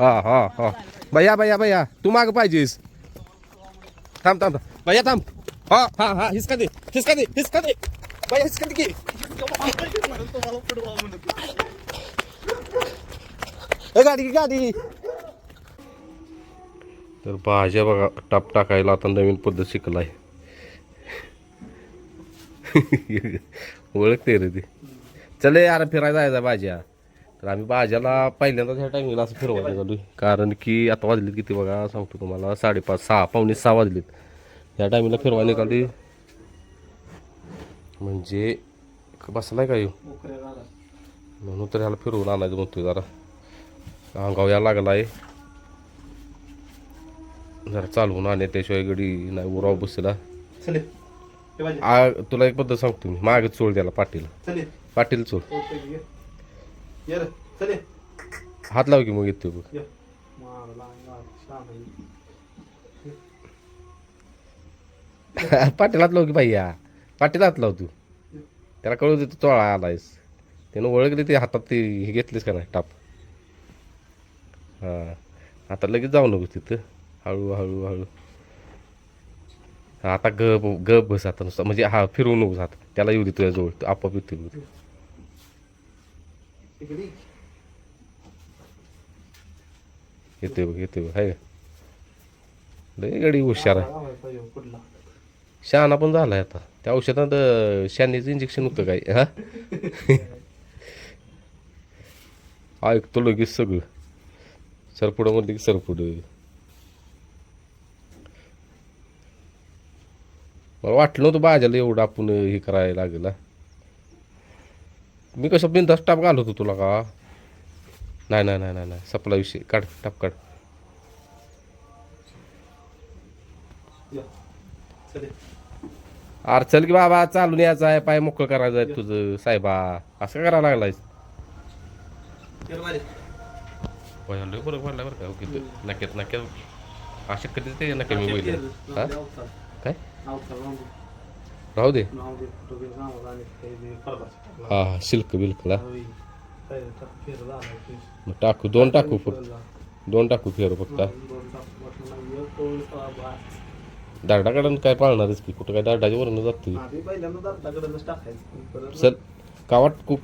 हा हा हा. भैया भैया भैया तू माग पाहिजेस. थांब थांब थांब. भैया थांब. हा हा हा हिसका दे हिसका दे हिसका दे. भैया हिसका दे की. ए, गाडी गाडी. तर भाज्या बघा टाप टाकायला आता नवीन पद्धत शिकलाय. ओळखते रे ते. चले यार फिरायला जायचा भाज्या. तर आम्ही भाज्याला पहिल्यांदाच ह्या टायमिंगला असं फिरवायला गेलो कारण की आता वाजलेत किती बघा? सांगतो तुम्हाला साडेपाच सहा पावणे सहा वाजलेत. ह्या टायमिंगला फिरवायला निघाली म्हणजे बसलाय का येऊ म्हणून तर ह्याला फिरवून आणायचं म्हणतोय जरा. अंगाव यायला लागलाय. जरा चालवून आणणे त्याशिवाय गडी नाही उराव बसला. तुला एक पद्धत सांगतो मी. मागे चोळ त्याला पाटील. पाटील चोळ. ये रे चले हात लाव की मग येतो बघ. ये. मारला शाम पाटील हात लाव की भैया पाटील हात लाव तू. त्याला कळू दे तू चोळा आलायस. त्यानं ओळखले ते हातात ते हे घेतलीस का नाही टाप. हां. आता लगेच जाऊ नको तिथं. हळू हळू. हळू हा, आता गप गप बस आता नुसतं. म्हणजे हा फिरवू नकोस हात त्याला येऊ दे तुझ्या जवळ तो आपोआप येतो येतोय बघ येतोय बघ हाय का? लय गाडी हुशार आहे. कुठला शहाणा पण आहे आता. त्या औषधात शानीचं इंजेक्शन होतं काय? हा? ऐकतो लगेच सगळं. सरपुडं म्हणलं की सरपुडं मला वाटलं नव्हतं भाज्याला एवढं आपण हे करायला लागेल मी कसं बिंदास टाप घालत होतो तुला का? नाही नाही नाही नाही नाही. सपला विषय. काढ टाप काढ. अरे चल. की बाबा चालून यायचं आहे. पाय मोकळं करायचं आहे तुझं साहेबा. असं करायला लागलायस? ये रे बाजी लय बरं पडलं बरं का. ओके नक्यात नक्यात. अशा कधीच ते नक्या मी बोलले काय? राहू दे. हा हा शिल्क बिल्कला मग टाकू दोन टाकू फक्त. दोन टाकू फेरू फक्त. दारडाकडून काय पाळणारच की कुठं काय दारडाच्या वरून जातो सर कावाट कुक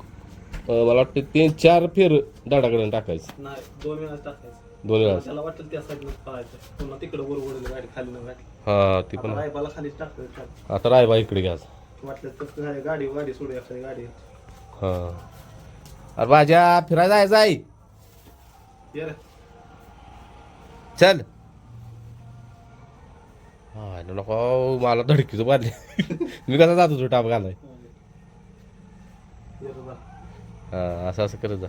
मला वाटतं तीन चार फेर दारडाकडून टाकायचं. दोन वेळा टाकायचं. दोन वेळा. त्याला वाटेल त्या साईडनं पळायचं पुन्हा तिकडे वर गाडी खाली न हा ती पण. आता रायबाला खाली टाकतं आता इकडे घ्या वाटलं तर गाडी गाडी गाडी सोडू एखादी गाडी. हा. अरे भाज्या फिरायला जायचं आहे. ये रे. चल. हा नको मला धडकीचं मारले. मी कसा जातो तो टाप घालाय. ये रे बा. हा असं असं करत जा.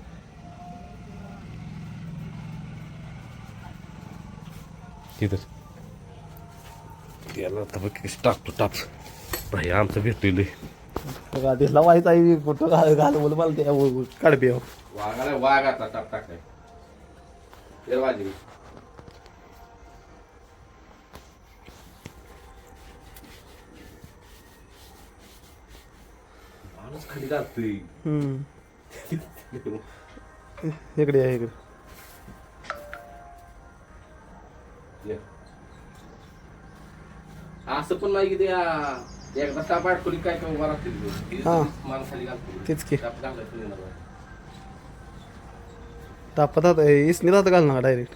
तिथंच त्याला आता बघ टाकतो टाप भाई आमचं लय गाडीला वाईट आहे कुठं घाल घाल बोल मला त्या कडबे वाघाला वाघ आता टाप टाकाय ते वाजवी माणूस खाली घालतोय इकडे या इकडे असं पण नाही की त्या एकदा टाप अडकली काय काय उभा राहतील हा. माणूस खाली घालतो तेच की. टाप घालायचं नाही ना. तापत इसनी जात घाल ना डायरेक्ट.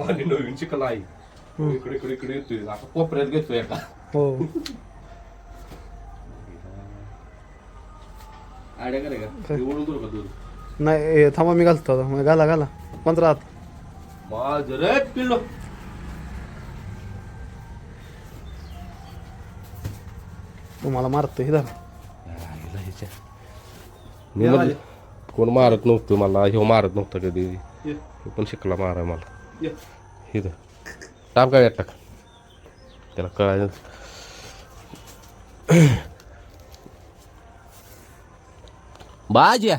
आणि नवीन शिकला आहे. इकडे इकडे इकडे येतोय. आता कोपऱ्यात घेतोय एका हो. आड्या करे का? ओढून दूर का दूर? नाही हे थांबा मी घालतो आता. मग घाला घाला. पंधरा हात माझ रे पिल्लो. तुम्हाला मारतो हे धरा. मी कोण मारत नव्हतं मला ह्यो मारत नव्हतं कधी. ह्यो पण शिकला मारा मला. इथं टाप काय टाक त्याला कळायचं बाज्या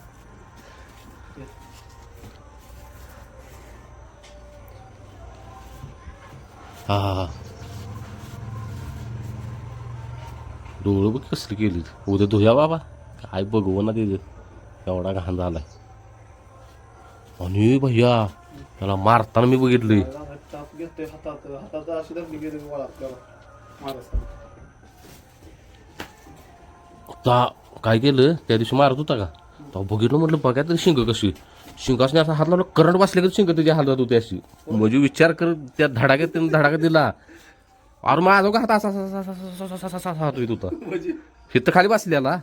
हा हा हा डोळं बघ कसली केली उद्या धुया बाबा. काय बघू ना तिथं. एवढा घाण झालाय. आणि भैया त्याला मारताना मी बघितलंय. काय केलं? त्या दिवशी मारत होता का? तो बघितलं म्हटलं बघा तरी शिंग कशी शिंगासने असा हात लावलं करंट वाचले की शिंग तुझ्या हातात होती अशी. म्हणजे विचार कर त्या धडाक्यात त्यानं धडाका दिला. अरे माझा का हात असा असा हात येत होता हे तर खाली बसल्याला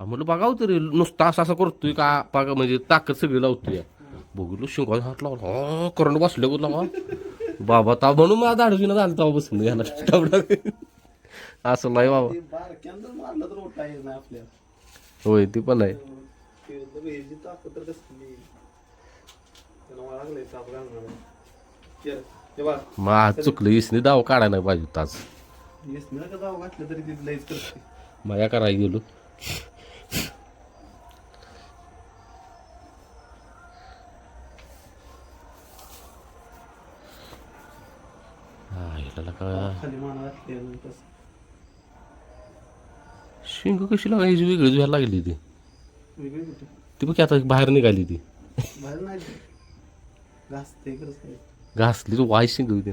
म्हटलं बघा बघावं तरी नुसता असं असं करतोय का? बघा म्हणजे ताकद सगळी लावतोय. बघितलं शिंगाचा हात लावला. करंट बसले वाचले गुला बाबा ता म्हणून मला ना झालं तेव्हा बसून याला असं नाही बाबा होय ते पण आहे. ते एकदम ह्याची ताकद तर कसली त्याला मला लागलंय ताप घालणार बघ मग चुकलं इसने दाव काढायला नाही पाहिजे होता आज येस नाही का जाऊ घातलं तरी ती लईच करते माया करायला गेलो ह्याला का खाली माना घातली आणि तसं शिंग कशी लागायची वेगळीच व्हायला लागली ती वेगळी कुठे ती बघ की आता बाहेर निघाली ती. बाहेर नाही ते. घासते खरंच नाही. घासली तर वाय शिंग होती.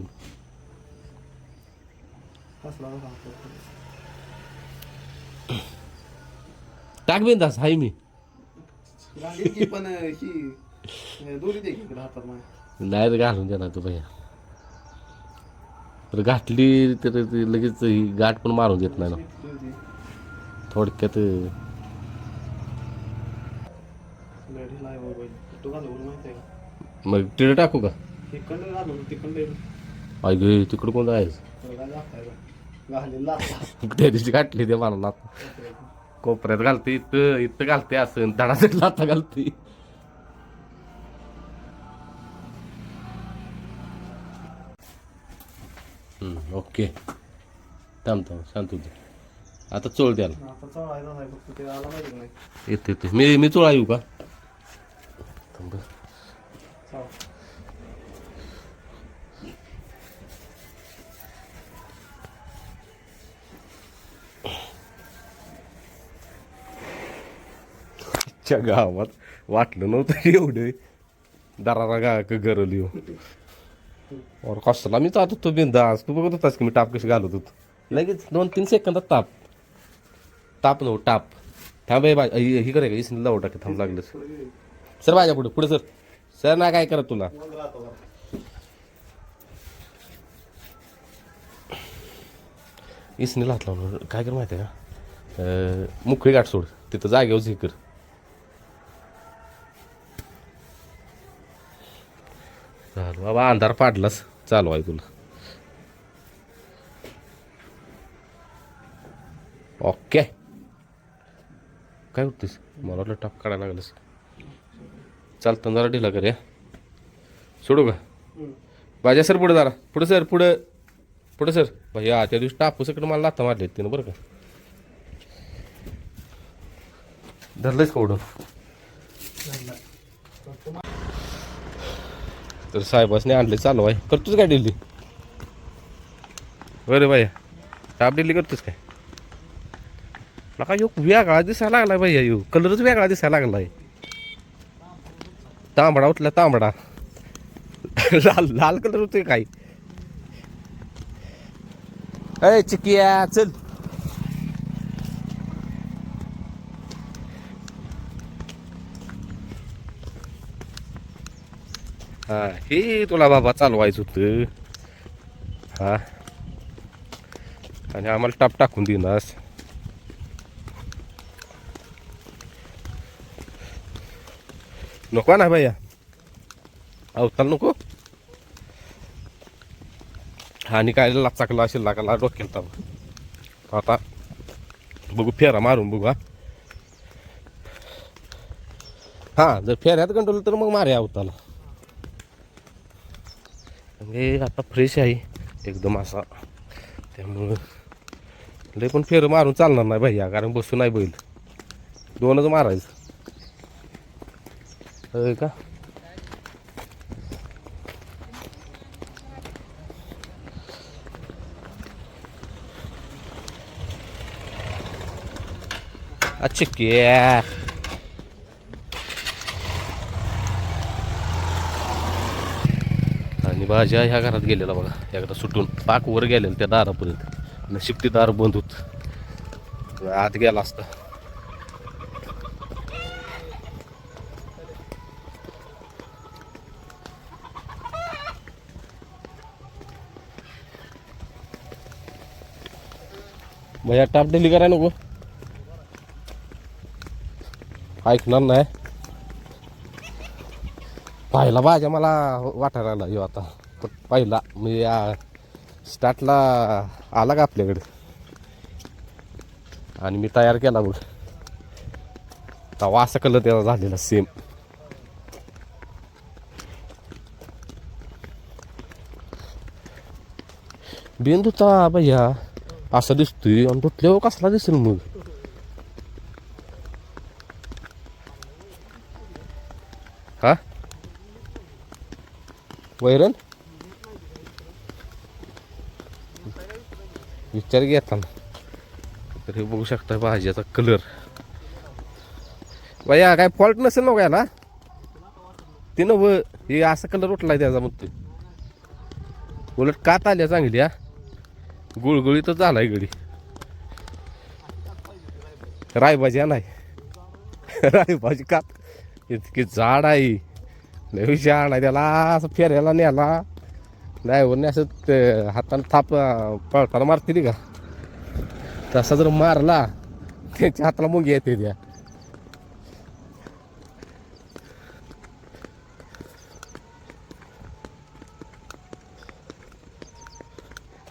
टाक बिंदास हाय मी. पण ही दोरी दे की इकडे हातात माझ्या नाही तर घालून देणार तू भैया तर घातली तर ती लगेच ही गाठ पण मारून देत नाही ना. दोरी दे. थोडक्यात लाय बाबा तू घालून माहिती आहे का मग टिळ टाकू का? तिकडं घालून तिकडं आई गे तिकडं कोण जायचं घालेला त्या दिवशी घातली ते मला कोपऱ्यात घालते इथं इथं घालते असं धडाचं लाथा घालते. हम्म, ओके. थांब थांब शांत होते आता चोळ द्याला आता चढायचा आहे फक्त ते आला माहिती नाही. येते येते. मी मी चोळा येऊ का? थांब. च्या गावात वाटलं नव्हतं एवढं. दरारा गा गरल येऊ और कसला मी जात होतो बिंदास. तू बघत होतास की मी टाप कशी घालत होतो? लगेच दोन तीन सेकंदात ताप. ताप नव्ह टाप. थांब हे बाय ही करे का? इसने लावू टाके थांब लागलं. सर माझ्या पुढे पुढे सर. सर ना काय करत तुला? इसने हात लावून काय कर माहिती आहे का? मुखळी गाठ सोड. तिथं जागेवर हे कर चालू बाबा अंधार पाडलास. चालू आहे तुला. ओके. काय होतीस मला वाटलं टप काढायला लागलंस. चालतं जरा ढिला कर या. सोडू का? हम्म. बाजा सर पुढे जरा. पुढे सर पुढे. पुढे सर. भैया त्या दिवशी टापूसकडे मला लाथा मारले तिनं बरं का. धरलंच का तर साहेबासने आणले चालू आहे. करतोच काय डेली बरं भैया. टाप डेली करतोच काय? नका येऊ वेगळा दिसायला लागला भैया येऊ कलरच वेगळा दिसायला लागलाय. तांबडा उठला तांबडा. लाल लाल कलर होते काय? अय चिकिया चल. हा हे तुला बाबा चालवायचं होतं. हा. आणि आम्हाला टाप टाकून देणार. नको ना भैया. अवताल नको. आणि काय लाचाकला असेल लागाला डोक्याला ताप आता बघू फेरा मारून बघू हा. हा जर फेऱ्यात गंडवलं तर मग मारे अवताला. हे आता फ्रेश आहे एकदम असा. त्यामुळं लय पण फेरं मारून चालणार नाही भैया कारण बसून नाही बैल. दोनच मारायचं. होय का? अच्छा क्या आणि भाज्या ह्या घरात गेलेला बघा. एकदा सुटून पाक वर गेलेला त्या दारापर्यंत. आणि ते दार बंद होत. आत गेला असता. भैया टाप डेली कराय नको. ऐकणार नाही. पाहिला भाज्या मला वाटायला लागला. येऊ आता. पण पहिला म्हणजे स्टार्टला आला का आपल्याकडे? आणि मी तयार केला बघ. तवा असा कलर त्याला झालेला सेम बिंदूचा भैया. असा दिसतोय आणि तुटल्यावर कसला दिसेल मग हा वैरण विचार घेताना तर हे बघू शकता भाजीचा कलर बाया काय फॉल्ट नसेल ना याला ते नव हे असा कलर उठलाय त्याचा म्हणतोय उलट कात आल्या चांगली हा गुळगुळीतच झालाय गडी रायभाजी नाही रायभाजी का? इतकी झाड आहे. लय झाड आहे त्याला. असं फेऱ्याला न्याला ड्रायव्हरने असं ते हाताने थाप पळताना मारते का? तसा जर मारला त्याच्या हाताला मुंगी येते त्या.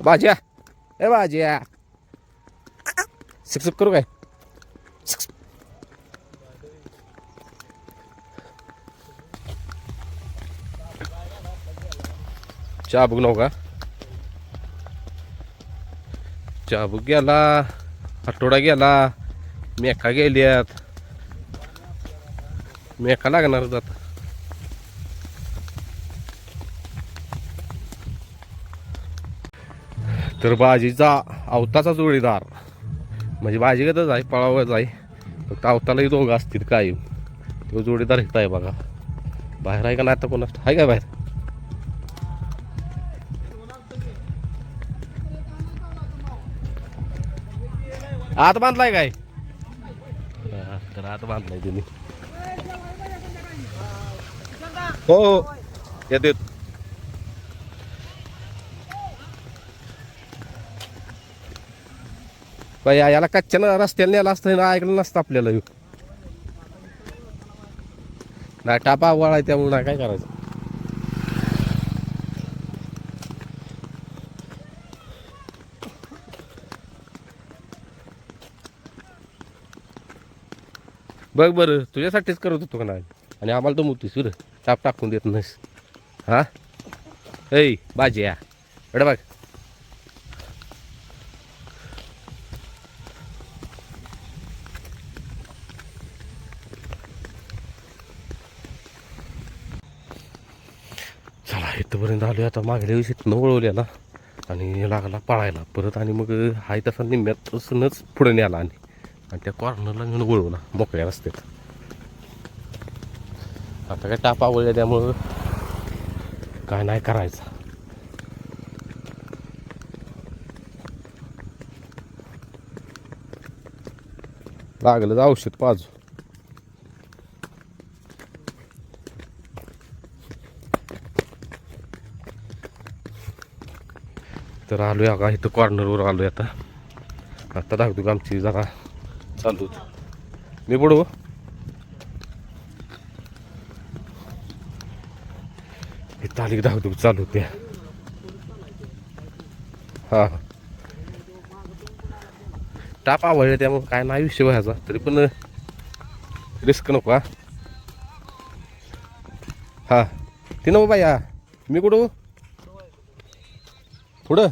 भाज्या. ए भाज्या शिक्षक करू काय? चहा बुक नव्ह का? चहा बुक गेला आठवडा गेला मेका गेल्यात. मेका लागणार आता. तर बाजीचा अवताचा जोडीदार. म्हणजे बाजी गतच आहे पळावच आहे. फक्त अवतालाही दोघं असतील काय तो जोडीदार इथं आहे बघा. बाहेर आहे का नाही आता कोणा आहे का बाहेर? आत बांधलाय काय? तर आत बांधलाय त्यांनी हो हो. येत. येत याला कच्च्यानं रस्त्याला नेला असतं ना ऐकलं नसतं आपल्याला. ह्यो. नाही टापा वळाय त्यामुळे ना काय करायचं? बघ बरं तुझ्यासाठीच करत होतो का नाही? आणि आम्हाला तो मोतीस बरं टाप टाकून देत नाहीस. हा? ऐ बाजी या. एवढं बघ चला इथंपर्यंत आलो आता मागल्या दिवशी न. वळवल्याला आणि लागला पळायला परत आणि मग हाय तसा निम्म्यातूनच पुढे न्याला आणि. आणि त्या कॉर्नरला घेऊन वळवला मोकळ्या रस्त्यात. आता काय टाप आवडल्या त्यामुळं काय नाही करायचं. लागलं तर औषध पाजू तर आलोय का इथं कॉर्नरवर आलो आहे आता. आता दाखवतो का आमची जरा. चालू मी पुढं हे आली की दाखवतो चालू होते हां. टाप आवडले त्यामुळे काय नाही विषय व्हायचा तरी पण रिस्क नको हा. हा. ती नको बाई मी कुठं? पुढं?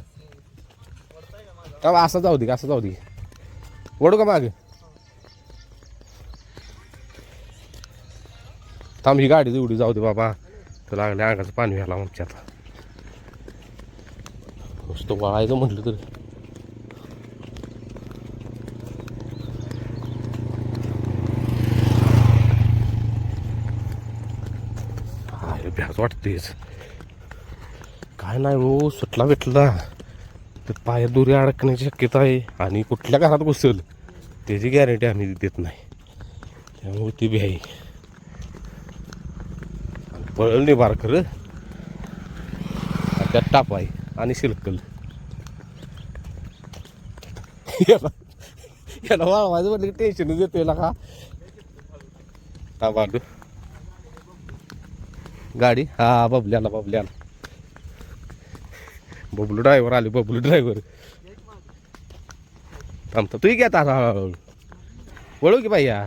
का असं जाऊ दे असं जाऊ दे. वडू का मागे? थांब ही गाडी एवढी जाऊ दे बाबा. तर लागले अंगाचं पाणी व्हायला आमच्या आता. नुसतं वाळायचं म्हटलं तर. अरे भ्यास वाटतेच. काय नाही हो सुटला भेटला ते पाय दुरी अडकण्याची शक्यता आहे आणि कुठल्या घरात घुसल त्याची गॅरंटी आम्ही देत नाही. त्यामुळे ती बी आहे. आणि पळल नाही बार खरं. त्यात टाप आहे आणि शिलकल याला याला वाळवायचं म्हटलं की टेन्शनच येतो याला का हा बाजू गाडी? हा बबल्याला बबल्याला. बबलू ड्रायव्हर आले बबलू ड्रायव्हर थांबता तू घ्या आता हळूहळू. वळू की भैया?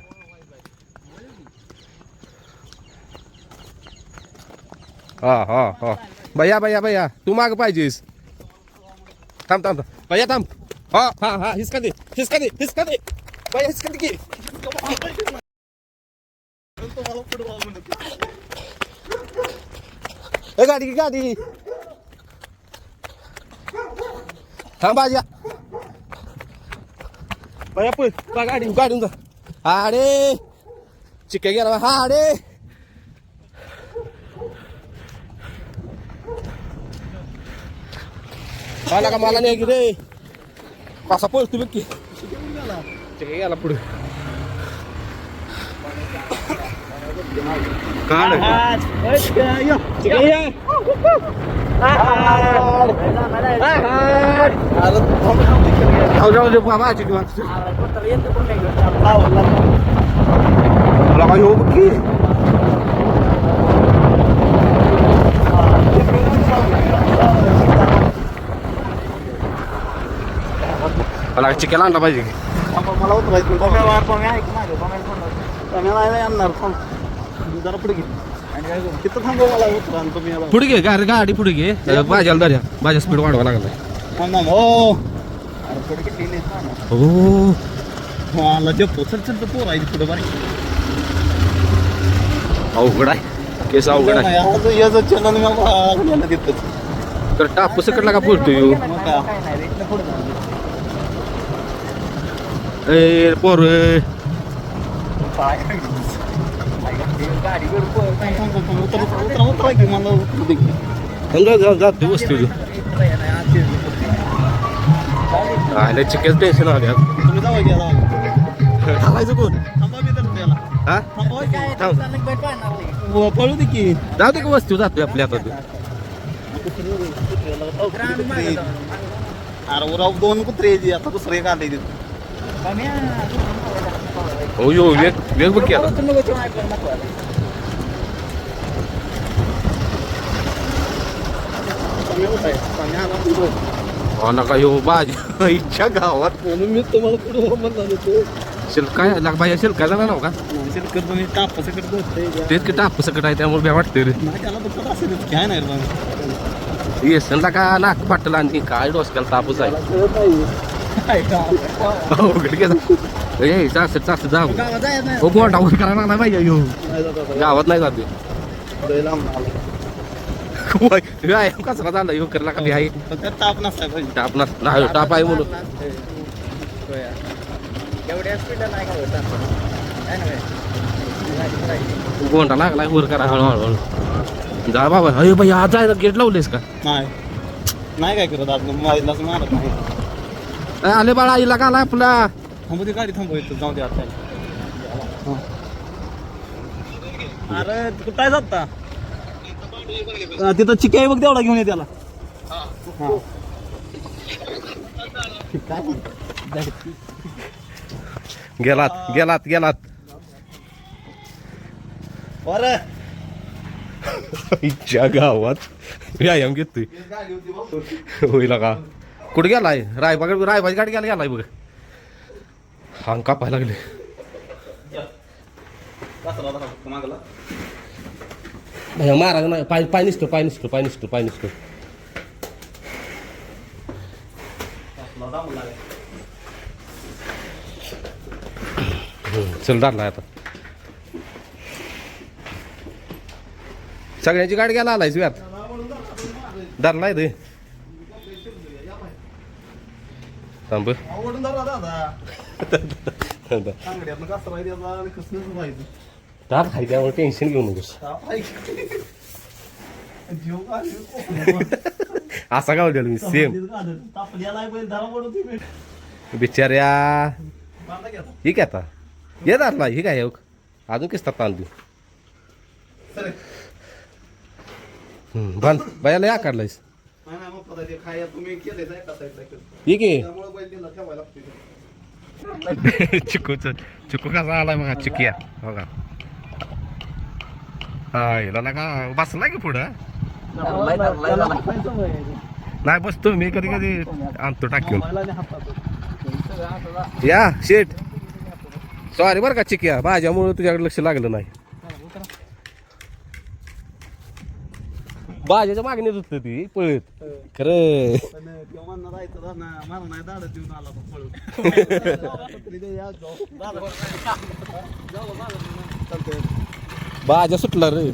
हा हा हा. भैया भैया भैया तू माग पाहिजेस. थांब थांब भैया थांब. हा हा हा हिसका दे हिसका दे हिसका दे. भैया हिसका दे की. ए गाडी की गाडी. थांब बाजा भैया पळ. पळ गाडी. गाडीन जा. हाडे चिक्के गेला हाडे मला का मला नाही की रे कसा पळतो बघ की. गेला पुढे. काढ. जाऊ जाऊ दे बाबा चिक्के मला काय हो बघ की मला चिकन आणला पाहिजे की मला उतरायचं पम्याला आणणार थांब जरा पुढे घे तिथं थांबव मला उतरा आणि तुम्ही याला? पुढे घे गाडी गाडी पुढे घे. भाज्याला धर्या भाज्या स्पीड वाढवा लागला. थांब थांब हो. अरे पुढे किती नाही थांब हो. मला जपतो चल चल पोर आहे पुढे बारी अवघड आहे. केस अवघड आहे. याचं चलन तर टाप सकटला का पडतो येऊ ए पोर. उतरा उतरा की मला वस्तू चिकन टेन्शन आल्या तुम्ही पळू दे की जाऊ दे का वस्तू जातोय आपल्या आता अरे उराव दोन कुत्रे आता दुसरं एक आलंय तिथं हो यो वेग वेग बघ की आता होत आहे कमी आला पुढं. हो नका यो बाजी इच्छा गावात म्हणून मी तुम्हाला पुढं हो म्हणलं होतं. शिल्काय लाग बाया शिल्कायला ना का नाही, शेतकरी तुम्ही कापसाकडे बसते घ्या. तेच की टाप सकट आहे त्यामुळे भ्या वाटते रे नाही त्याला दुखत असेल काय नाही रे पण. येसनला का नाक पाटला आणि काय डोसक्याला तापच आहे कळत नाही. काय का? अवघड गेला ए चास चास जा गावात जायचं नाही. हो गोंडा वर करायला नाही पाहिजे यो नाही जात आता. गावात नाही जाते लय लांब आलं. व्यायाम कचरा झाला यो करला का आहे त्यात ताप नसताय पाहिजे टाप ना नाही टाप आहे म्हणून. एवढ्या स्पीडला नाही का होत गोंडा लागलाय वर करा हळूहळू. हळू जा बाबा. अरे बाई आज जायला गेट लावलेस का? नाही. नाही काय करत आज? मारीलाच मारत नाही. ए, आले बाळा आईला का आला आपला. थांबू दे गाडी थांबू इथं. जाऊ दे आता. अरे कुठं काय तिथं चिक्या आहे बघ तेवढा घेऊन ये त्याला. हा. गेलात गेलात गेलात. बरं इच्छा गावात. व्यायाम घेतोय. होईल का? कुठे गेलाय? रायबाग रायबाची गाडी गेला गेलाय बघ. अंग कापायला लागले. मागला महाराज नाही पाय पाय निसतो पाय निसतो पाय निसतो पाय निसतो. चल धरला आता. सगळ्यांची गाडी घ्यायला आलायस व्यात? धरलाय ते थांब. आवडून दादा. दादा कसं कसं दार खाई त्यामुळे टेन्शन घेऊ नकोस. असा गाव मी सेम तापलीत घालत. तापल्याला बैल धरा पडून ती भेट बिचाऱ्या बांधा की आता. ही काय आता ये धरला ही काय अजून किस्ता तांदू सरे. बांध बायाला या काढलायस ते तुम्ही का. ही की तिला ठेवायला लागते चिकूच चिकू कसा आलाय मग चिकिया हो का हा हिला ना का बसला की पुढं नाही बसतो मी कधी कधी आणतो टाकून या शेट सॉरी बरं का चिकिया भाज्यामुळे तुझ्याकडे लक्ष लागलं नाही भाज्याच्या मागणीच होत ती पळत खरं आला. भाज्या सुटला रे.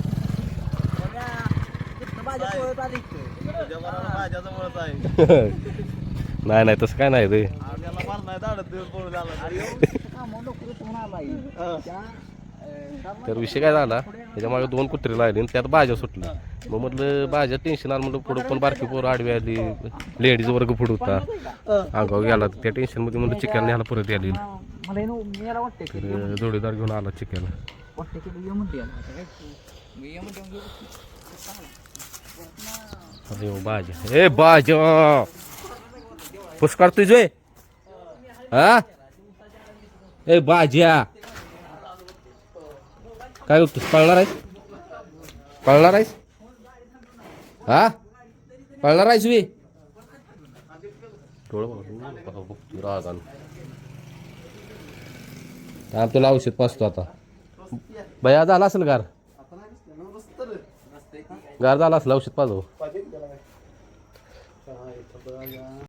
नाही नाही तसं काय नाही रे. आला तर विषय काय झाला त्याच्यामागे दोन कुत्रे लागले आणि त्यात भाज्या सुटल्या मग म्हटलं भाज्या टेन्शन आलं म्हटलं पुढं पण बारकी पोरं आडवी आली. लेडीज वर्ग पुढं होता. अंगावर गेला त्या टेन्शनमध्ये म्हणलं चिकन न्यायला परत तर जोडीदार घेऊन आला चिकन ये म्हणते म्हणजे अरे हो, भाज्या ए भाज्या पुष्कार तुझे? हा? ए भाज्या काय करतोस पळणार आहेस? पळणार आहेस? हा? पळणार आहेस वी डोळं बघा, बघतो रागानं. थांब तुला औषध पाचतो आता. बयाचा आला असेल गार. गार झाला असेल औषध पाजव